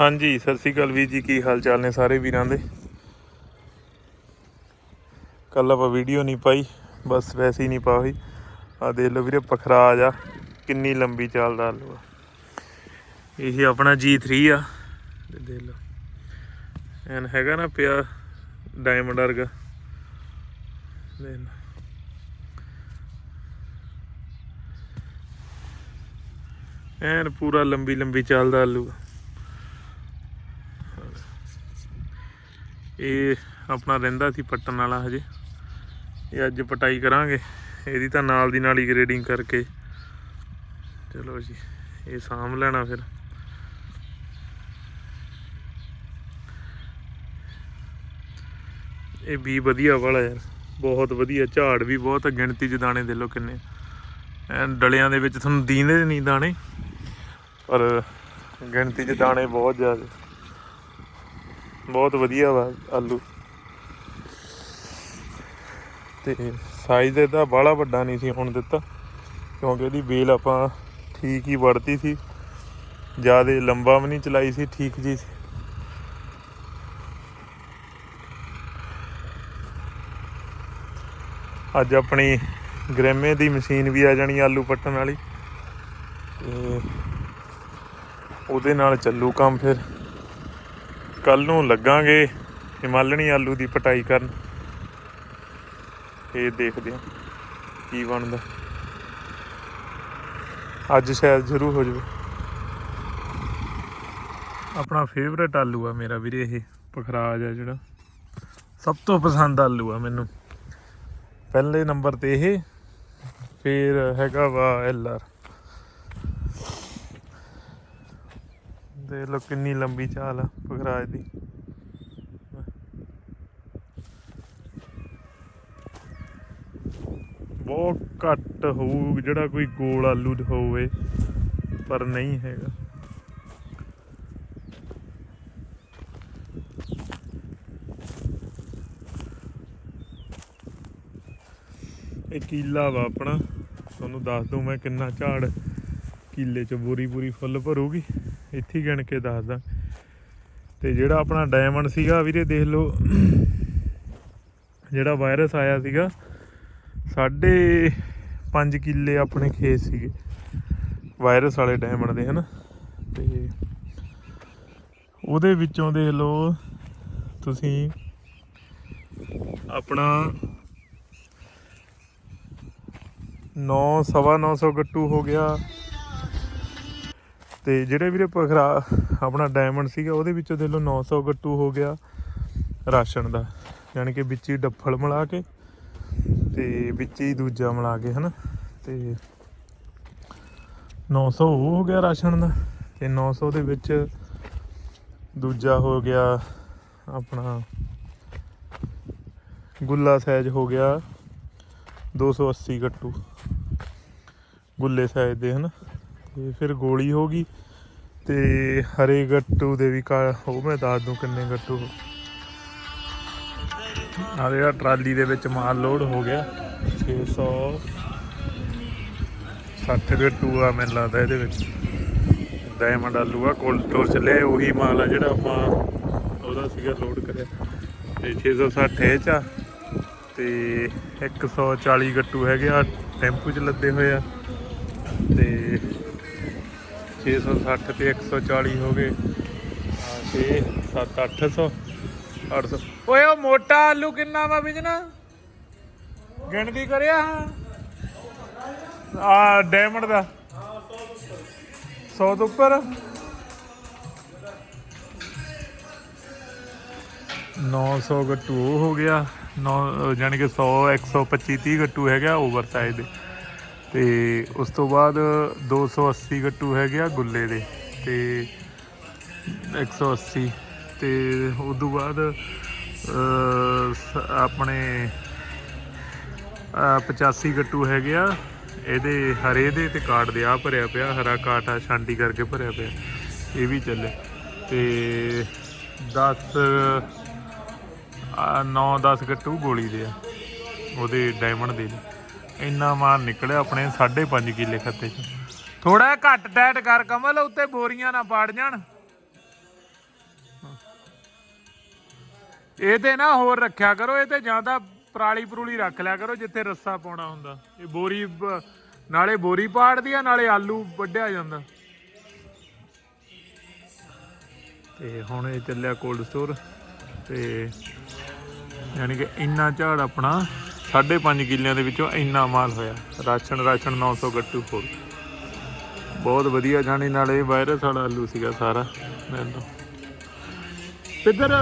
ਹਾਂਜੀ, ਸਤਿ ਸ੍ਰੀ ਅਕਾਲ ਵੀਰ ਜੀ, ਕੀ ਹਾਲ ਚਾਲ ਨੇ ਸਾਰੇ ਵੀਰਾਂ ਦੇ? ਕੱਲ ਆਪਾਂ ਵੀਡੀਓ ਨਹੀਂ ਪਾਈ, ਬਸ ਵੈਸੇ ਹੀ ਨਹੀਂ ਪਾ ਆ ਦੇਖ ਲਓ ਵੀਰੇ, ਪਖਰਾਜ ਆ, ਕਿੰਨੀ ਲੰਬੀ ਚੱਲਦਾ ਆਲੂ ਆ ਇਹ ਆਪਣਾ G3 ਆ। ਤੇ ਦੇਖ ਲਓ, ਐਨ ਹੈਗਾ ਨਾ ਪਿਆ ਡਾਇਮੰਡ ਵਰਗਾ। ਦੇਖ ਲਓ। ਐਨ ਪੂਰਾ ਲੰਬੀ ਲੰਬੀ ਚੱਲਦਾ ਆਲੂ ਆ ਇਹ ਆਪਣਾ ਰਹਿੰਦਾ ਸੀ ਪੱਟਣ ਵਾਲਾ ਹਜੇ। ਇਹ ਅੱਜ ਪਟਾਈ ਕਰਾਂਗੇ। ਇਹਦੀ ਤਾਂ ਨਾਲ ਦੀ ਨਾਲ ਹੀ ਗ੍ਰੇਡਿੰਗ ਕਰਕੇ। ਚਲੋ ਜੀ, ਇਹ ਸਾਂਭ ਲੈਣਾ ਫਿਰ। ਇਹ ਵੀ ਵਧੀਆ ਵਾਲਾ ਯਾਰ। ਬਹੁਤ ਵਧੀਆ। ਝਾੜ ਵੀ ਬਹੁਤ ਗਿਣਤੀ ਚ ਦਾਣੇ ਦੇ ਲੋ ਕਿੰਨੇ। ਐਂ ਡਲਿਆਂ ਦੇ ਵਿੱਚ ਤੁਹਾਨੂੰ ਦੀਂਦੇ ਨਹੀਂ ਦਾਣੇ। ਪਰ ਗਿਣਤੀ ਚ ਦਾਣੇ ਬਹੁਤ ਜ਼ਿਆਦਾ। ਬਹੁਤ ਵਧੀਆ ਵਾ ਆਲੂ। ਤੇ ਸਾਈਜ਼ ਇਹਦਾ ਬਾਹਲਾ ਵੱਡਾ ਨਹੀਂ ਸੀ ਹੁਣ ਦਿੱਤਾ, ਕਿਉਂਕਿ ਇਹਦੀ ਬੇਲ ਆਪਾਂ ਠੀਕ ਹੀ ਵੜਤੀ ਸੀ। ਜ਼ਿਆਦਾ ਲੰਬਾ ਵੀ ਨਹੀਂ ਚਲਾਈ ਸੀ, ਠੀਕ ਜੀ ਸੀ। ਅੱਜ ਆਪਣੀ ਗ੍ਰੈਮੇ ਦੀ ਮਸ਼ੀਨ ਵੀ ਆ ਜਾਣੀ ਆਲੂ ਪੱਟਣ ਵਾਲੀ। ਤੇ ਉਹਦੇ ਨਾਲ ਚੱਲੂ ਕੰਮ ਫਿਰ। ਕੱਲ ਨੂੰ ਲੱਗਾਂਗੇ ਹਿਮਾਲਣੀ ਆਲੂ ਦੀ ਪਟਾਈ ਕਰਨ। ਇਹ ਦੇਖਦੇ ਹਾਂ ਕੀ ਬਣਦਾ। ਅੱਜ ਸ਼ਾਇਦ ਸ਼ੁਰੂ ਹੋ ਜਾਵੇ। ਆਪਣਾ ਫੇਵਰੇਟ ਆਲੂ ਆ ਮੇਰਾ ਵੀਰੇ ਇਹ, ਪਖਰਾਜ ਆ ਜਿਹੜਾ। ਸਭ ਤੋਂ ਪਸੰਦ ਆਲੂ ਆ ਮੈਨੂੰ। ਪਹਿਲੇ ਨੰਬਰ ਤੇ ਇਹ, ਫਿਰ ਹੈਗਾ ਵਾ ਐਲ ਆਰ ਦੇਖ ਕਿੰਨੀ ਲੰਬੀ ਚਾਲ ਆ ਪਖਰਾਜ ਦੀ। ਬਹੁਤ ਘੱਟ ਹੋਊ, ਜਿਹੜਾ ਕੋਈ ਗੋਲ ਆਲੂ ਹੋਵੇ, ਪਰ ਨਹੀਂ ਹੈਗਾ। ਇਹ ਕੀਲਾ ਵਾ ਆਪਣਾ। ਤੁਹਾਨੂੰ ਦੱਸ ਦੂੰ ਮੈਂ ਕਿੰਨਾ ਝਾੜ ਕੀਲੇ ਚ ਬੋਰੀ ਬੋਰੀ ਫੁੱਲ ਭਰੂਗੀ। ਇੱਥੇ ਗਿਣ ਕੇ ਦੱਸਦਾ। ਤੇ ਜਿਹੜਾ ਆਪਣਾ ਡਾਇਮੰਡ ਸੀਗਾ, ਵੀਰੇ ਦੇਖ ਲਓ, ਜਿਹੜਾ ਵਾਇਰਸ ਆਇਆ ਸੀਗਾ, ਸਾਢੇ 5 ਕਿੱਲੇ ਆਪਣੇ ਖੇਤ ਸੀਗੇ। ਵਾਇਰਸ ਵਾਲੇ ਡਾਇਮੰਡ ਦੇ, ਹਨਾ? ਤੇ ਉਹਦੇ ਵਿੱਚੋਂ ਦੇਖ ਲਓ, ਤੁਸੀਂ ਆਪਣਾ 9 ਸਵਾ 900 ਗੱਟੂ ਹੋ ਗਿਆ। ਤੇ ਜਿਹੜੇ ਵੀਰੇ ਪਖਰਾ ਆਪਣਾ ਡਾਇਮੰਡ ਸੀਗਾ, ਉਹਦੇ ਵਿੱਚੋਂ ਦੇਖ ਲਓ 900 ਗੱਟੂ ਹੋ ਗਿਆ ਰਾਸ਼ਨ ਦਾ, ਯਾਨੀ ਕਿ ਵਿੱਚ ਹੀ ਡੱਫਲ ਮਿਲਾ ਕੇ ਤੇ ਵਿੱਚ ਹੀ ਦੂਜਾ ਮਿਲਾ ਕੇ, ਹਨਾ? ਤੇ 900 ਉਹ ਹੋ ਗਿਆ ਰਾਸ਼ਨ ਦਾ, ਤੇ 900 ਦੇ ਵਿੱਚ ਦੂਜਾ ਹੋ ਗਿਆ ਆਪਣਾ ਗੁੱਲਾ ਸਾਈਜ਼ ਹੋ ਗਿਆ 280 ਗੱਟੂ, ਗੁੱਲੇ ਸਾਈਜ਼ ਦੇ, ਹਨ? ਤੇ ਫਿਰ ਗੋਲੀ ਹੋ ਗਈ ਤੇ ਹਰੇ ਗੱਟੂ ਦੇ ਵੀ ਕਾ ਉਹ ਮੈਂ ਦੱਸ ਦੂੰ ਕਿੰਨੇ ਗੱਟੂ। ਆ ਟਰਾਲੀ ਦੇ ਵਿੱਚ ਮਾਲ ਲੋਡ ਹੋ ਗਿਆ। 600 60 ਗੱਟੂ ਆ ਮੈਨੂੰ ਲੱਗਦਾ ਇਹਦੇ ਵਿੱਚ। ਡਾਇਮੰਡ ਆਲੂ ਆ ਕੋਲਡ ਸਟੋਰ ਚ ਲਿਆ ਉਹੀ ਮਾਲ ਆ ਜਿਹੜਾ ਆਪਾਂ ਉਹਦਾ ਸੀਗਾ ਲੋਡ ਕਰਿਆ। ਤੇ 660 ਇਹ ਚ ਆ। ਤੇ 140 ਗੱਟੂ ਹੈਗੇ ਆ ਟੈਂਪੂ ਚ ਲੱਦੇ ਹੋਏ ਆ। ਤੇ 660 ਤੇ 140 ਹੋ ਗਏ। ਆ 6 7 800 800 ਓਏ, ਉਹ ਮੋਟਾ ਆਲੂ ਕਿੰਨਾ ਵਾ ਵਿਜਣਾ ਗਿਣਤੀ ਕਰਿਆ? ਆ ਡਾਇਮੰਡ ਦਾ। 100 ਤੋਂ ਉੱਪਰ। 900 ਗੱਟੂ, ਉਹ ਹੋ ਗਿਆ। 9 ਯਾਨੀ ਕਿ 100 125 30 ਗੱਟੂ ਹੈਗਾ ਓਵਰ ਸਾਈਜ਼ ਦੇ। ਤੇ ਉਸ ਤੋਂ ਬਾਅਦ 280 ਗੱਟੂ ਹੈਗੇ ਆ ਗੁੱਲੇ ਦੇ ਤੇ 180 ਤੇ ਉਸ ਤੋਂ ਬਾਅਦ ਸ- ਆਪਣੇ ਅਹ, 85 ਗੱਟੂ ਹੈਗੇ ਆ। ਇਹਦੇ ਹਰੇ ਦੇ ਤੇ ਕਾਟ ਦੇ ਆ ਭਰਿਆ ਪਿਆ ਹਰਾ ਕਾਟ ਆ ਛਾਂਟੀ ਕਰਕੇ ਭਰਿਆ ਪਿਆ। ਇਹ ਵੀ ਚੱਲੇ। ਤੇ 10 9 10 ਗੱਟੂ ਗੋਲੀ ਦੇ ਆ। ਉਹਦੇ ਡਾਇਮੰਡ ਦੇ ਨੇ। ਇੰਨਾ ਮਾਲ ਨਿਕਲਿਆ ਆਪਣੇ 5.5 ਕਿੱਲੇ ਖੱਤੇ ਚ। ਥੋੜਾ ਘੱਟ ਟੈਟ ਕਰ ਕਮਲ, ਉੱਤੇ ਬੋਰੀਆਂ ਨਾ ਪਾੜ ਜਾਣ। ਇਹ ਤੇ ਨਾ ਹੋਰ ਰੱਖਿਆ ਕਰੋ, ਇਹ ਤੇ ਜਾਂ ਤਾਂ ਪਰਾਲੀ ਪਰੂਲੀ ਰੱਖ ਲਿਆ ਕਰੋ ਜਿੱਥੇ ਰੱਸਾ ਪਾਉਣਾ ਹੁੰਦਾ। ਇਹ ਬੋਰੀ ਨਾਲੇ ਬੋਰੀ ਪਾੜਦੀ ਆ, ਨਾਲੇ ਆਲੂ ਵੱਢਿਆ ਜਾਂਦਾ। ਤੇ ਹੁਣ ਇਹ ਚੱਲਿਆ ਕੋਲਡ ਸਟੋਰ ਤੇ ਯਾਨੀ ਕਿ ਇੰਨਾ ਝਾੜ ਆਪਣਾ 5.5 ਕਿੱਲਿਆਂ ਦੇ ਵਿੱਚੋਂ ਇੰਨਾ ਮਾਲ ਹੋਇਆ। ਰਾਸ਼ਨ ਰਾਸ਼ਨ 900 ਗੱਟੂ ਫੁੱਲ ਬਹੁਤ ਵਧੀਆ ਜਾਣੀ ਨਾਲੇ ਵਾਇਰਸ ਵਾਲਾ ਆਲੂ ਸੀਗਾ ਸਾਰਾ। ਮੈਨੂੰ। ਇੱਧਰ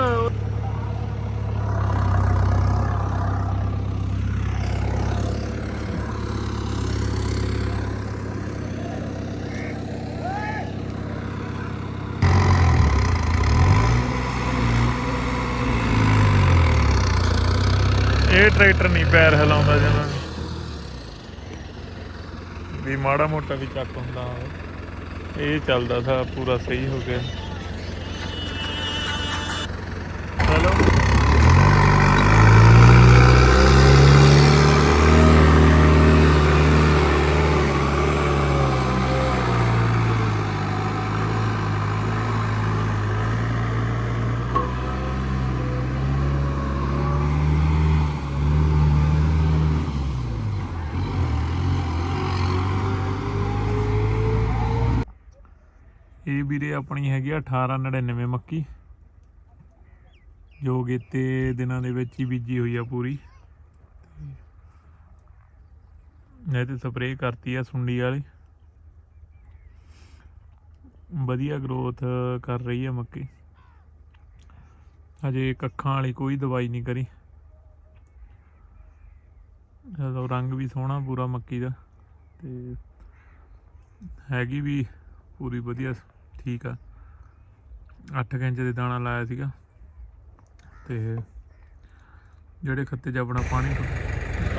ਇਹ ਟਰੈਕਟਰ ਨਹੀਂ ਪੈਰ ਹਿਲਾਉਂਦਾ ਜਨਾ ਵੀ ਮਾੜਾ ਮੋਟਾ ਵੀ ਚੱਕ ਹੁੰਦਾ ਇਹ ਚੱਲਦਾ ਥਾ, ਪੂਰਾ ਸਹੀ ਹੋ ਗਿਆ ਚਲੋ ਇਹ ਵੀਰੇ, ਆਪਣੀ ਹੈਗੀ ਆ 1899 ਮੱਕੀ। ਜੋ ਗੇਤੇ ਦਿਨਾਂ ਦੇ ਵਿੱਚ ਹੀ ਬੀਜੀ ਹੋਈ ਆ ਪੂਰੀ। ਇਹ ਤੇ ਸਪਰੇਅ ਕਰਤੀ ਆ ਸੁੰਡੀ ਵਾਲੀ। ਵਧੀਆ ਗਰੋਥ ਕਰ ਰਹੀ ਹੈ ਮੱਕੀ। ਅਜੇ ਕੱਖਾਂ ਵਾਲੀ ਕੋਈ ਦਵਾਈ ਨਹੀਂ ਕਰੀ। ਇਹਦਾ ਰੰਗ ਵੀ ਸੋਹਣਾ ਪੂਰਾ ਮੱਕੀ ਦਾ। ਤੇ ਹੈਗੀ ਵੀ ਪੂਰੀ ਵਧੀਆ ਠੀਕ ਆ। 8 ਇੰਚ ਦੇ ਦਾਣਾ ਲਾਇਆ ਸੀਗਾ। ਤੇ ਜਿਹੜੇ ਖੱਤੇ 'ਚ ਆਪਣਾ ਪਾਣੀ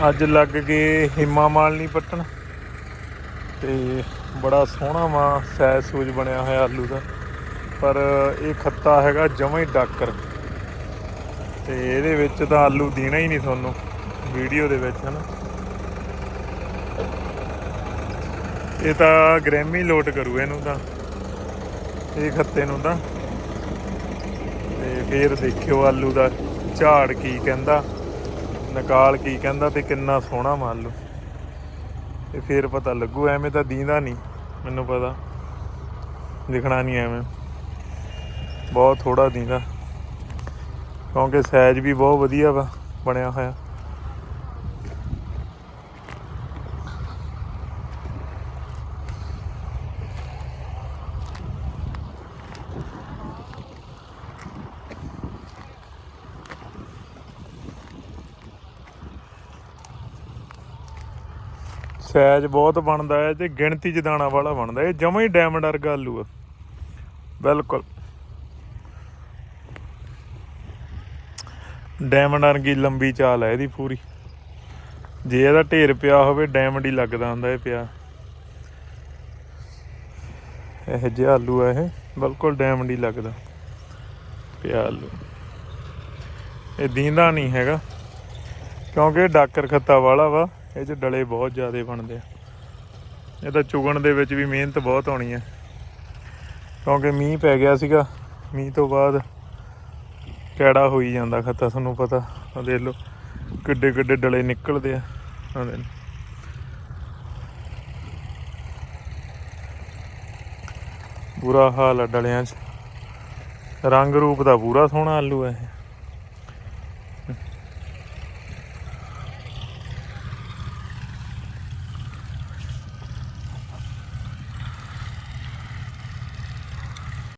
ਅੱਜ ਲੱਗ ਗਏ ਹਿਮਾ ਮਾਲ ਨਹੀਂ ਪੱਟਣ। ਤੇ ਬੜਾ ਸੋਹਣਾ ਵਾ ਸੈਜ ਸੂਜ ਬਣਿਆ ਹੋਇਆ ਆਲੂ ਦਾ। ਪਰ ਇਹ ਖੱਤਾ ਹੈਗਾ ਜਮਾਂ ਹੀ ਡਾਕਰ। ਤੇ ਇਹਦੇ ਵਿੱਚ ਤਾਂ ਆਲੂ ਦੇਣਾ ਹੀ ਨਹੀਂ ਤੁਹਾਨੂੰ, ਵੀਡੀਓ ਦੇ ਵਿੱਚ ਹਨਾ। ਇਹ ਤਾਂ ਗ੍ਰੈਮੀ ਲੋਟ ਕਰੂ ਇਹਨੂੰ ਤਾਂ। ਇਹ ਖੱਤੇ ਨੂੰ ਤਾਂ ਤੇ ਫੇਰ ਦੇਖਿਓ ਆਲੂ ਦਾ ਝਾੜ ਕੀ ਕਹਿੰਦਾ, ਨਕਾਲ ਕੀ ਕਹਿੰਦਾ ਤੇ ਕਿੰਨਾ ਸੋਹਣਾ ਵਾ ਆਲੂ। ਤੇ ਫੇਰ ਪਤਾ ਲੱਗੂ, ਐਵੇਂ ਤਾਂ ਦੀਂਦਾ ਨਹੀਂ, ਮੈਨੂੰ ਪਤਾ। ਦਿਖਣਾ ਨਹੀਂ ਐਵੇਂ। ਬਹੁਤ ਥੋੜਾ ਦੀਂਦਾ। ਕਿਉਂਕਿ ਸਾਈਜ਼ ਵੀ ਬਹੁਤ ਵਧੀਆ ਵਾ, ਬਣਿਆ ਹੋਇਆ। ਸਾਈਜ਼ ਬਹੁਤ ਬਣਦਾ ਹੈ ਤੇ ਗਿਣਤੀ ਚ ਦਾਣਾ ਵਾਲਾ ਬਣਦਾ ਇਹ ਜਮਾਂ ਹੀ ਡਾਇਮੰਡ ਵਰਗਾ ਆਲੂ ਆ। ਬਿਲਕੁਲ। ਡਾਇਮੰਡ ਵਰਗੀ ਲੰਬੀ ਚਾਲ ਹੈ ਇਹਦੀ ਪੂਰੀ। ਜੇ ਇਹਦਾ ਢੇਰ ਪਿਆ ਹੋਵੇ ਡਾਇਮੰਡ ਹੀ ਲੱਗਦਾ ਹੁੰਦਾ ਇਹ ਪਿਆ। ਇਹ ਜਿਹਾ ਆਲੂ ਆ ਇਹ, ਬਿਲਕੁਲ ਡਾਇਮੰਡ ਹੀ ਲੱਗਦਾ। ਪਿਆ ਆਲੂ। ਇਹ ਦੀਂਦਾ ਨਹੀਂ ਹੈਗਾ, ਕਿਉਂਕਿ ਡਾਕਰ ਖੱਤਾ ਵਾਲਾ ਵਾ। ਇਹ ਚ ਡਲੇ ਬਹੁਤ ਜ਼ਿਆਦਾ ਬਣਦੇ ਆ। ਇਹ ਤਾਂ ਚੁਗਣ ਦੇ ਵਿੱਚ ਵੀ ਮਿਹਨਤ ਬਹੁਤ ਆਉਣੀ ਹੈ ਕਿਉਂਕਿ ਮੀਂਹ ਪੈ ਗਿਆ ਸੀਗਾ, ਮੀਂਹ ਤੋਂ ਬਾਅਦ ਕੈੜਾ ਹੋਈ ਜਾਂਦਾ ਖੱਤਾ, ਤੁਹਾਨੂੰ ਪਤਾ। ਆ ਦੇਖ ਲਓ, ਕਿੱਡੇ ਕਿੱਡੇ ਡਲੇ ਨਿਕਲਦੇ ਆ। ਆ ਦੇਖ ਲਓ। ਬੁਰਾ ਹਾਲ ਆ ਡਲਿਆਂ 'ਚ। ਰੰਗ ਰੂਪ ਦਾ ਪੂਰਾ ਸੋਹਣਾ ਆਲੂ ਹੈ ਇਹ।